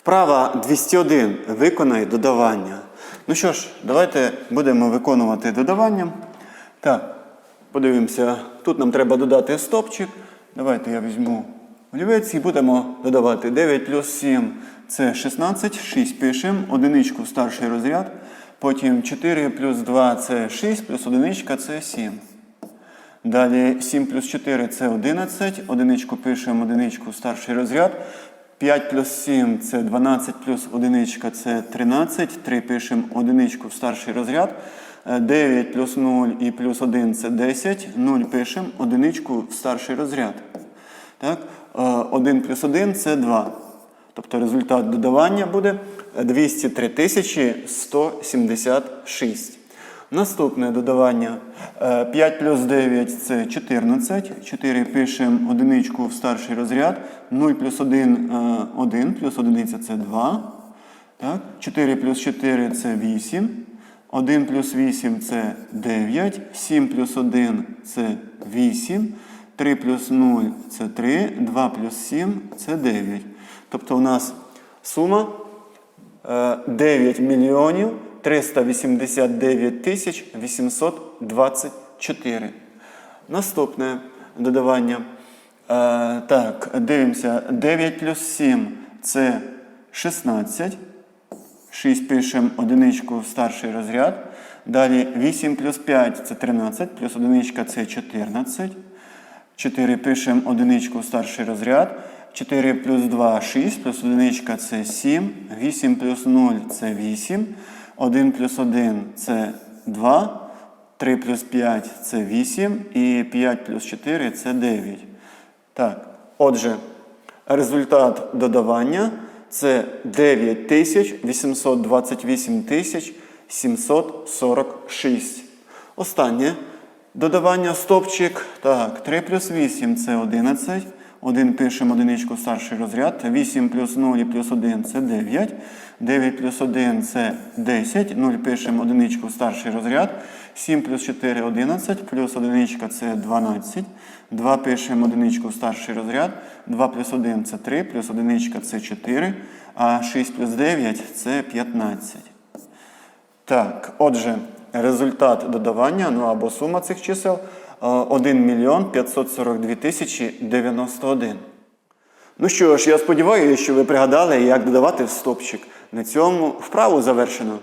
Вправа 201. Виконай додавання. Ну що ж, давайте будемо виконувати додавання. Так, подивимося. Тут нам треба додати стопчик. Давайте я візьму олівець і будемо додавати 9 плюс 7 це 16, 6 пишемо, одиничку старший розряд. Потім 4 плюс 2 це 6, плюс одиничка це 7. Далі 7 плюс 4 це 11. Одиничку пишемо одиничку старший розряд. 5 плюс 7 це 12 плюс одиничка це 13. 3 пишемо одиничку в старший розряд. Е, 9 плюс 0 і плюс 1 це 10. 0 пишемо одиничку в старший розряд. Так? 1 плюс 1 це 2. Тобто результат додавання буде 203 176. Наступне додавання. Е, 5 плюс 9 це 14. 4 пишемо одиничку в старший розряд. 0 плюс 1 е, 1, плюс одиниця це 2. Так? 4 плюс 4 це 8. 1 плюс 8 це 9. 7 плюс 1 це 8. 3 плюс 0 це 3. 2 плюс 7 це 9. Тобто у нас сума е, 9 мільйонів 389 тисяч 824. Наступне додавання. Е, так, дивимося. 9 плюс 7 це 16. 6 пишемо одиничку в старший розряд. Далі 8 плюс 5 це 13, плюс одиничка це 14. 4 пишемо одиничку в старший розряд. 4 плюс 2 6, плюс одиничка це 7. 8 плюс 0 це 8. 1 плюс 1 це 2. 3 плюс 5 це 8. І 5 плюс 4 це 9. Так, отже, результат додавання це 9 тисяч 828 тисяч 746. Останнє додавання стопчик. Так, 3 плюс 8 це 11. 1 пишемо одиничку старший розряд. 8 плюс 0 плюс 1 це 9. 9 плюс 1 це 10. 0 пишемо одиничку старший розряд. 7 плюс 4 11, плюс одиничка це 12. 2 пишемо одиничку старший розряд. 2 плюс 1 це 3, плюс одиничка це 4. А 6 плюс 9 це 15. Так, отже, результат додавання, ну або сума цих чисел 1 мільйон 542 тисячі 91. Ну що ж, я сподіваюся, що ви пригадали, як додавати в стопчик. На цьому вправу завершено.